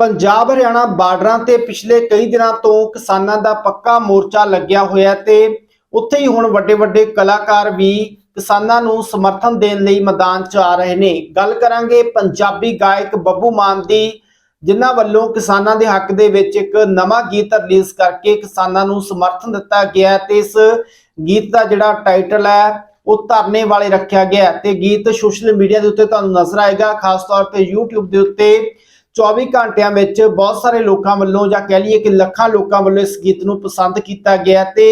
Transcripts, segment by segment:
ਪੰਜਾਬ ਹਰਿਆਣਾ ਬਾਰਡਰਾਂ ਤੇ ਪਿਛਲੇ ਕਈ ਦਿਨਾਂ ਤੋਂ ਕਿਸਾਨਾਂ ਦਾ ਪੱਕਾ ਮੋਰਚਾ ਲੱਗਿਆ ਹੋਇਆ ਤੇ ਉੱਥੇ ਹੀ ਹੁਣ ਵੱਡੇ ਵੱਡੇ ਕਲਾਕਾਰ ਵੀ ਕਿਸਾਨਾਂ ਨੂੰ ਸਮਰਥਨ ਦੇਣ ਲਈ ਮੈਦਾਨ 'ਚ ਆ ਰਹੇ ਨੇ। ਗੱਲ ਕਰਾਂਗੇ ਪੰਜਾਬੀ ਗਾਇਕ ਬੱਬੂ ਮਾਨ ਦੀ, ਜਿਨ੍ਹਾਂ ਵੱਲੋਂ ਕਿਸਾਨਾਂ ਦੇ ਹੱਕ ਦੇ ਵਿੱਚ ਇੱਕ ਨਵਾਂ ਗੀਤ ਰਿਲੀਜ਼ ਕਰਕੇ ਕਿਸਾਨਾਂ ਨੂੰ ਸਮਰਥਨ ਦਿੱਤਾ ਗਿਆ ਹੈ ਤੇ ਇਸ ਗੀਤ ਦਾ ਜਿਹੜਾ ਟਾਈਟਲ ਹੈ, ਉਹ ਧਰਨੇ ਵਾਲੇ ਰੱਖਿਆ ਗਿਆ ਹੈ ਤੇ ਗੀਤ ਸੋਸ਼ਲ ਮੀਡੀਆ ਦੇ ਉੱਤੇ ਤੁਹਾਨੂੰ ਨਜ਼ਰ ਆਏਗਾ, ਖਾਸ ਤੌਰ ਤੇ YouTube ਦੇ ਉੱਤੇ। 24 ਘੰਟਿਆਂ ਵਿੱਚ ਬਹੁਤ ਸਾਰੇ ਲੋਕਾਂ ਵੱਲੋਂ ਜਾਂ ਕਹਿ ਲਈਏ ਕਿ ਲੱਖਾਂ ਲੋਕਾਂ ਵੱਲੋਂ ਇਸ ਗੀਤ ਨੂੰ ਪਸੰਦ ਕੀਤਾ ਗਿਆ ਤੇ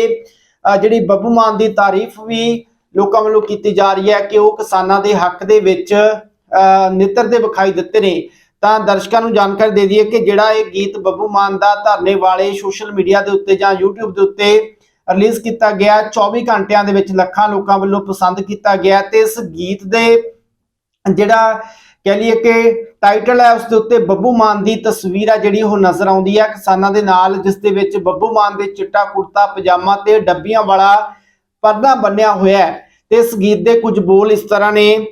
ਜਿਹੜੀ ਬੱਬੂ ਮਾਨ ਦੀ ਤਾਰੀਫ ਵੀ ਲੋਕਾਂ ਵੱਲੋਂ ਕੀਤੀ ਜਾ ਰਹੀ ਹੈ ਕਿ ਉਹ ਕਿਸਾਨਾਂ ਦੇ ਹੱਕ ਦੇ ਵਿੱਚ ਨਿੱਤਰ ਦੇ ਵਿਖਾਈ ਦਿੱਤੇ ਨੇ। ਤਾਂ ਦਰਸ਼ਕਾਂ ਨੂੰ ਜਾਣਕਾਰੀ ਦੇ ਦਈਏ ਕਿ ਜਿਹੜਾ ਇਹ ਗੀਤ ਬੱਬੂ ਮਾਨ ਦਾ ਧਰਨੇ ਵਾਲੇ ਸੋਸ਼ਲ ਮੀਡੀਆ ਦੇ ਉੱਤੇ ਜਾਂ YouTube ਦੇ ਉੱਤੇ ਰਿਲੀਜ਼ ਕੀਤਾ ਗਿਆ 24 ਘੰਟਿਆਂ ਦੇ ਵਿੱਚ ਲੱਖਾਂ ਲੋਕਾਂ ਵੱਲੋਂ ਪਸੰਦ ਕੀਤਾ ਗਿਆ ਤੇ ਇਸ ਗੀਤ ਦੇ ਜਿਹੜਾ ਕਹਿ ਲਈਏ ਕਿ ਟਾਈਟਲ ਹੈ ਉਸ ਦੇ ਉੱਤੇ ਬੱਬੂ ਮਾਨ ਦੀ ਤਸਵੀਰ ਆ ਜਿਹੜੀ ਉਹ ਨਜ਼ਰ ਆਉਂਦੀ ਹੈ ਕਿਸਾਨਾਂ ਦੇ ਨਾਲ, ਜਿਸ ਦੇ ਵਿੱਚ ਬੱਬੂ ਮਾਨ ਦੇ ਚਿੱਟਾ ਕੁੜਤਾ, ਪਜਾਮਾ ਤੇ ਡੱਬੀਆਂ ਵਾਲਾ ਪਰਦਾ ਬੰਨਿਆ ਹੋਇਆ ਹੈ। ਤੇ ਇਸ ਗੀਤ ਦੇ ਕੁਝ ਬੋਲ ਇਸ ਤਰ੍ਹਾਂ ਨੇ,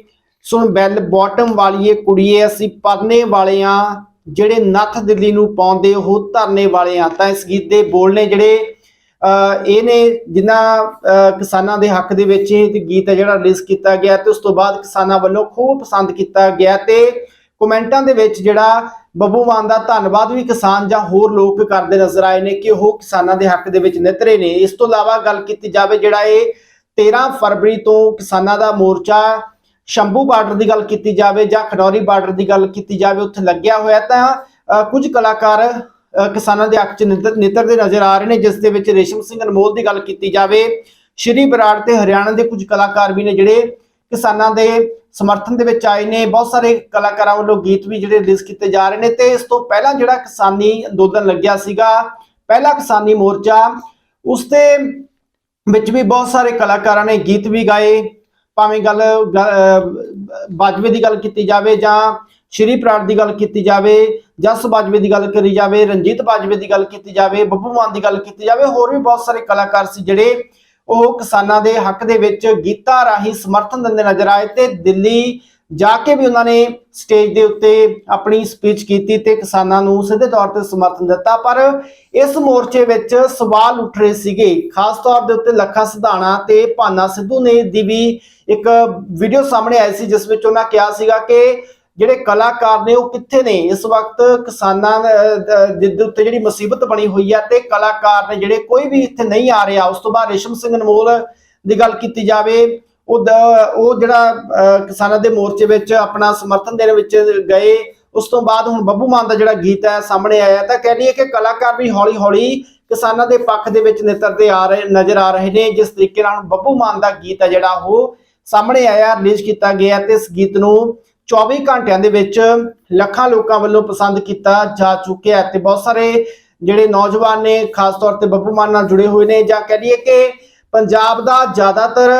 ਸੁਣ ਬੈਲ ਬਾਟਮ ਵਾਲੀਏ ਕੁੜੀਏ, ਅਸੀਂ ਪਰਨੇ ਵਾਲੇ ਵਾਲਿਆਂ ਜਿਹੜੇ ਨੱਥ ਦਿੱਲੀ ਨੂੰ ਪਾਉਂਦੇ, ਉਹ ਧਰਨੇ ਵਾਲੇ ਵਾਲਿਆਂ ਤਾਂ ਇਸ ਗੀਤ ਦੇ ਬੋਲ ਨੇ ਜਿਹੜੇ ਇਹ ਨੇ ਜਿਨ੍ਹਾਂ ਅਹ ਕਿਸਾਨਾਂ ਦੇ ਹੱਕ ਦੇ ਵਿੱਚ ਇਹ ਗੀਤ ਹੈ ਜਿਹੜਾ ਰਿਲੀਜ਼ ਕੀਤਾ ਗਿਆ ਤੇ ਉਸ ਤੋਂ ਬਾਅਦ ਕਿਸਾਨਾਂ ਵੱਲੋਂ ਖੂਬ ਪਸੰਦ ਕੀਤਾ ਗਿਆ ਤੇ ਕਮੈਂਟਾਂ ਦੇ ਵਿੱਚ ਜਿਹੜਾ ਬੱਬੂ ਮਾਨ ਦਾ ਧੰਨਵਾਦ ਵੀ ਕਿਸਾਨ ਜਾਂ ਹੋਰ ਲੋਕ ਕਰਦੇ ਨਜ਼ਰ ਆਏ ਨੇ ਕਿ ਉਹ ਕਿਸਾਨਾਂ ਦੇ ਹੱਕ ਦੇ ਵਿੱਚ ਨਿਤਰੇ ਨੇ। ਇਸ ਤੋਂ ਇਲਾਵਾ ਗੱਲ ਕੀਤੀ ਜਾਵੇ ਜਿਹੜਾ ਇਹ 13 ਫਰਵਰੀ ਤੋਂ ਕਿਸਾਨਾਂ ਦਾ ਮੋਰਚਾ ਸ਼ੰਭੂ ਬਾਰਡਰ ਦੀ ਗੱਲ ਕੀਤੀ ਜਾਵੇ ਜਾਂ ਖਨੌਰੀ ਬਾਰਡਰ ਦੀ ਗੱਲ ਕੀਤੀ ਜਾਵੇ, ਉੱਥੇ ਲੱਗਿਆ ਹੋਇਆ ਤਾਂ, ਅਹ ਕੁਝ ਕਲਾਕਾਰ ਕਿਸਾਨਾਂ ਦੇ ਹੱਕ ਚ ਨਿੱਤਰ ਨਿੱਤਰਦੇ ਨਜ਼ਰ ਆ ਰਹੇ ਨੇ, ਜਿਸ ਦੇ ਵਿੱਚ ਰੇਸ਼ਮ ਸਿੰਘ ਅਨਮੋਲ ਦੀ ਗੱਲ ਕੀਤੀ ਜਾਵੇ, ਸ਼੍ਰੀ ਬਰਾੜ ਤੇ ਹਰਿਆਣਾ ਦੇ ਕੁਝ ਕਲਾਕਾਰ ਵੀ ਨੇ ਜਿਹੜੇ ਕਿਸਾਨਾਂ ਦੇ ਸਮਰਥਨ ਦੇ ਵਿੱਚ ਆਏ ਨੇ, ਬਹੁਤ ਸਾਰੇ ਕਲਾਕਾਰਾਂ ਵੱਲੋਂ ਗੀਤ ਵੀ ਜਿਹੜੇ ਰਿਲੀਜ਼ ਕੀਤੇ ਜਾ ਰਹੇ ਨੇ ਤੇ ਇਸ ਤੋਂ ਪਹਿਲਾਂ ਜਿਹੜਾ ਕਿਸਾਨੀ ਅੰਦੋਲਨ ਲੱਗਿਆ ਸੀਗਾ, ਪਹਿਲਾ ਕਿਸਾਨੀ ਮੋਰਚਾ, ਉਸ ਤੇ ਵਿੱਚ ਵੀ ਬਹੁਤ ਸਾਰੇ ਕਲਾਕਾਰਾਂ ਨੇ ਗੀਤ ਵੀ ਗਾਏ, ਭਾਵੇਂ ਗੱਲ ਬਾਜਵੇ ਦੀ ਗੱਲ ਕੀਤੀ ਜਾਵੇ ਜਾਂ ਸ਼੍ਰੀ ਪ੍ਰਾੜ ਦੀ ਗੱਲ ਕੀਤੀ ਜਾਵੇ, ਜਸ ਬਾਜਵੇ ਦੀ ਗੱਲ ਕਰੀ ਜਾਵੇ, ਰਣਜੀਤ ਬਾਜਵੇ ਦੀ ਗੱਲ ਕੀਤੀ ਜਾਵੇ, ਬੱਬੂ ਮਾਨ ਦੀ ਗੱਲ ਕੀਤੀ ਜਾਵੇ, ਹੋਰ ਵੀ ਬਹੁਤ ਸਾਰੇ ਕਲਾਕਾਰ ਸੀ ਜਿਹੜੇ ਉਹ ਕਿਸਾਨਾਂ ਦੇ ਹੱਕ ਦੇ ਵਿੱਚ ਗੀਤਾਂ ਰਾਹੀਂ ਸਮਰਥਨ ਦਿੰਦੇ ਨਜ਼ਰ ਆਏ ਤੇ ਦਿੱਲੀ ਜਾ ਕੇ ਵੀ ਉਹਨਾਂ ਨੇ ਸਟੇਜ ਦੇ ਉੱਤੇ ਆਪਣੀ ਸਪੀਚ ਕੀਤੀ ਤੇ ਕਿਸਾਨਾਂ ਨੂੰ ਸਿੱਧੇ ਤੌਰ ਤੇ ਸਮਰਥਨ ਦਿੱਤਾ। ਪਰ ਇਸ ਮੋਰਚੇ ਵਿੱਚ ਸਵਾਲ ਉੱਠ ਰਹੇ ਸੀਗੇ। ਖਾਸ ਤੌਰ ਦੇ ਉੱਤੇ ਲੱਖਾ ਸਿਧਾਣਾ ਤੇ ਭਾਨਾ ਸਿੱਧੂ ਨੇ ਦੀ ਵੀ ਇੱਕ ਵੀਡੀਓ ਸਾਹਮਣੇ ਆਈ ਸੀ, ਜਿਸ ਵਿੱਚ ਉਹਨਾਂ ਕਿਹਾ ਸੀਗਾ ਕਿ ਜਿਹੜੇ ਕਲਾਕਾਰ ਨੇ ਉਹ ਕਿੱਥੇ ਨੇ? ਇਸ ਵਕਤ ਕਿਸਾਨਾਂ ਅਹ, ਅਹ, ਦੇ ਉੱਤੇ ਜਿਹੜੀ ਮੁਸੀਬਤ ਬਣੀ ਹੋਈ ਹੈ ਤੇ ਕਲਾਕਾਰ ਨੇ ਜਿਹੜੇ ਕੋਈ ਵੀ ਇੱਥੇ ਨਹੀਂ ਆ ਰਿਹਾ ਉਸ ਤੋਂ ਬਾਅਦ ਰੇਸ਼ਮ ਸਿੰਘ ਅਨਮੋਲ ਦੀ ਗੱਲ ਕੀਤੀ ਜਾਵੇ ਉਹ ਉਹ ਜਿਹੜਾ ਕਿਸਾਨਾਂ ਦੇ ਮੋਰਚੇ ਵਿੱਚ ਆਪਣਾ ਸਮਰਥਨ ਦੇਣ ਵਿੱਚ ਗਏ ਉਸ ਤੋਂ ਬਾਅਦ ਹੁਣ ਬੱਬੂ ਮਾਨ ਦਾ ਜਿਹੜਾ ਗੀਤ ਹੈ ਸਾਹਮਣੇ ਆਇਆ ਤਾਂ ਕਹਿ ਲਈਏ ਕਿ ਕਲਾਕਾਰ ਵੀ ਹੌਲੀ ਹੌਲੀ ਕਿਸਾਨਾਂ ਦੇ ਪੱਖ ਦੇ ਵਿੱਚ ਨਿਤਰਦੇ ਆ ਰਹੇ ਨਜ਼ਰ ਆ ਰਹੇ ਨੇ ਜਿਸ ਤਰੀਕੇ ਨਾਲ ਹੁਣ ਬੱਬੂ ਮਾਨ ਦਾ ਗੀਤ ਹੈ ਜਿਹੜਾ ਉਹ ਸਾਹਮਣੇ ਆਇਆ ਰਿਲੀਜ਼ ਕੀਤਾ ਗਿਆ ਤੇ ਇਸ ਗੀਤ ਨੂੰ 24 ਘੰਟਿਆਂ ਦੇ ਵਿੱਚ ਲੱਖਾਂ ਲੋਕਾਂ ਵੱਲੋਂ ਪਸੰਦ ਕੀਤਾ ਜਾ ਚੁੱਕਿਆ ਹੈ ਤੇ ਬਹੁਤ ਸਾਰੇ ਜਿਹੜੇ ਨੌਜਵਾਨ ਨੇ, ਖਾਸ ਤੌਰ ਤੇ ਬੱਬੂ ਮਾਨ ਨਾਲ ਜੁੜੇ ਹੋਏ ਨੇ ਜਾਂ ਕਹਿ ਲਈਏ ਕਿ ਪੰਜਾਬ ਦਾ ਜ਼ਿਆਦਾਤਰ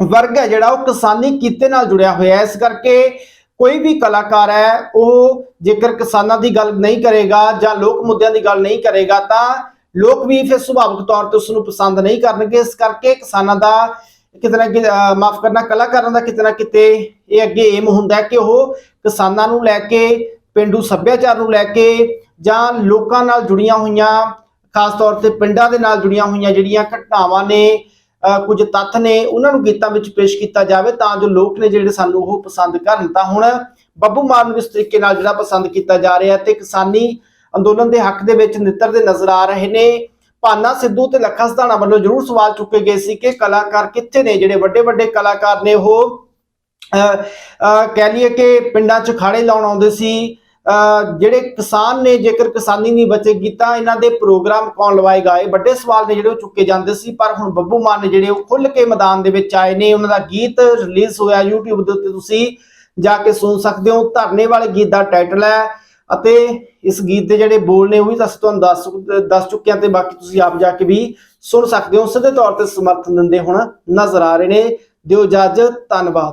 ਵਰਗ ਹੈ ਜਿਹੜਾ ਉਹ ਕਿਸਾਨੀ ਕਿੱਤੇ ਨਾਲ ਜੁੜਿਆ ਹੋਇਆ ਹੈ। ਇਸ ਕਰਕੇ ਕੋਈ ਵੀ ਕਲਾਕਾਰ ਹੈ, ਉਹ ਜੇਕਰ ਕਿਸਾਨਾਂ ਦੀ ਗੱਲ ਨਹੀਂ ਕਰੇਗਾ ਜਾਂ ਲੋਕ ਮੁੱਦਿਆਂ ਦੀ ਗੱਲ ਨਹੀਂ ਕਰੇਗਾ ਤਾਂ ਲੋਕ ਵੀ ਫਿਰ ਸੁਭਾਵਿਕ ਤੌਰ ਤੇ ਉਸ ਨੂੰ ਪਸੰਦ ਨਹੀਂ ਕਰਨਗੇ। ਇਸ ਕਰਕੇ ਕਿਸਾਨਾਂ ਦਾ ਕਿਤੇ ਨਾ ਕਿਤੇ ਮਾਫ ਕਰਨਾ, ਕਲਾਕਾਰਾਂ ਦਾ ਕਿਤੇ ਨਾ ਕਿਤੇ ਇਹ ਅੱਗੇ ਏਮ ਹੁੰਦਾ ਕਿ ਉਹ ਕਿਸਾਨਾਂ ਨੂੰ ਲੈ ਕੇ, ਪਿੰਡੂ ਸੱਭਿਆਚਾਰ ਨੂੰ ਲੈ ਕੇ ਜਾਂ ਲੋਕਾਂ ਨਾਲ ਜੁੜੀਆਂ ਹੋਈਆਂ, ਖਾਸ ਤੌਰ ਤੇ ਪਿੰਡਾਂ ਦੇ ਨਾਲ ਜੁੜੀਆਂ ਹੋਈਆਂ ਜਿਹੜੀਆਂ ਘਟਨਾਵਾਂ ਨੇ ਕੁਝ ਤੱਥ ਨੇ, ਉਹਨਾਂ ਨੂੰ ਗੀਤਾਂ ਵਿੱਚ ਪੇਸ਼ ਕੀਤਾ ਜਾਵੇ ਤਾਂ ਜੋ ਲੋਕ ਨੇ ਜਿਹੜੇ ਸਾਨੂੰ ਉਹ ਪਸੰਦ ਕਰਨ। ਤਾਂ ਹੁਣ ਬੱਬੂ ਮਾਨ ਨੂੰ ਇਸ ਤਰੀਕੇ ਨਾਲ ਜਿਹੜਾ ਪਸੰਦ ਕੀਤਾ ਜਾ ਰਿਹਾ ਤੇ ਕਿਸਾਨੀ ਅੰਦੋਲਨ ਦੇ ਹੱਕ ਦੇ ਵਿੱਚ ਨਿੱਤਰ ਦੇ ਨਜ਼ਰ ਆ ਰਹੇ ਨੇ। ਭਾਨਾ ਸਿੱਧੂ ਤੇ ਲੱਖਾ ਸਧਾਣਾ ਵੱਲੋਂ ਜ਼ਰੂਰ ਸਵਾਲ ਚੁੱਕੇ ਗਏ ਸੀ ਕਿ ਕਲਾਕਾਰ ਕਿੱਥੇ ਨੇ? ਜਿਹੜੇ ਵੱਡੇ ਵੱਡੇ ਕਲਾਕਾਰ ਨੇ ਉਹ ਕਹਿ ਲਈਏ ਕਿ ਪਿੰਡਾਂ 'ਚ ਖਾੜੇ ਲਾਉਣ ਆਉਂਦੇ ਸੀ। ਜਿਹੜੇ ਕਿਸਾਨ ਨੇ, ਜੇਕਰ ਕਿਸਾਨੀ ਨਹੀਂ ਬਚੇਗੀ ਤਾਂ ਇਹਨਾਂ ਦੇ ਪ੍ਰੋਗਰਾਮ ਕੌਣ ਲਵਾਏਗਾ? ਇਹ ਵੱਡੇ ਸਵਾਲ ਨੇ ਜਿਹੜੇ ਉਹ ਚੁੱਕੇ ਜਾਂਦੇ ਸੀ, ਪਰ ਹੁਣ ਬੱਬੂ ਮਾਨ ਨੇ ਜਿਹੜੇ ਉਹ ਖੁੱਲ ਕੇ ਮੈਦਾਨ ਦੇ ਵਿੱਚ ਆਏ ਨੇ। ਉਹਨਾਂ ਦਾ ਗੀਤ ਰਿਲੀਜ਼ ਹੋਇਆ YouTube ਦੇ ਉੱਤੇ ਤੁਸੀਂ ਜਾ ਕੇ ਸੁਣ ਸਕਦੇ ਹੋ। ਧਰਨੇ ਵਾਲੇ ਗੀਤ ਦਾ ਟਾਈਟਲ ਹੈ। ਅਤੇ ਇਸ ਗੀਤ ਦੇ ਜਿਹੜੇ ਬੋਲ ਨੇ ਉਹ ਵੀ ਅਸੀਂ ਤੁਹਾਨੂੰ ਦੱਸ ਦੱਸ ਚੁੱਕੇ ਹਾਂ ਤੇ ਬਾਕੀ ਤੁਸੀਂ ਆਪ ਜਾ ਕੇ ਵੀ ਸੁਣ ਸਕਦੇ ਹੋ। ਸਿੱਧੇ ਤੌਰ ਤੇ ਸਮਰਥਨ ਦਿੰਦੇ ਹੁਣ ਨਜ਼ਰ ਆ ਰਹੇ ਨੇ। ਦਿਓ ਇਜਾਜ਼ਤ, ਧੰਨਵਾਦ।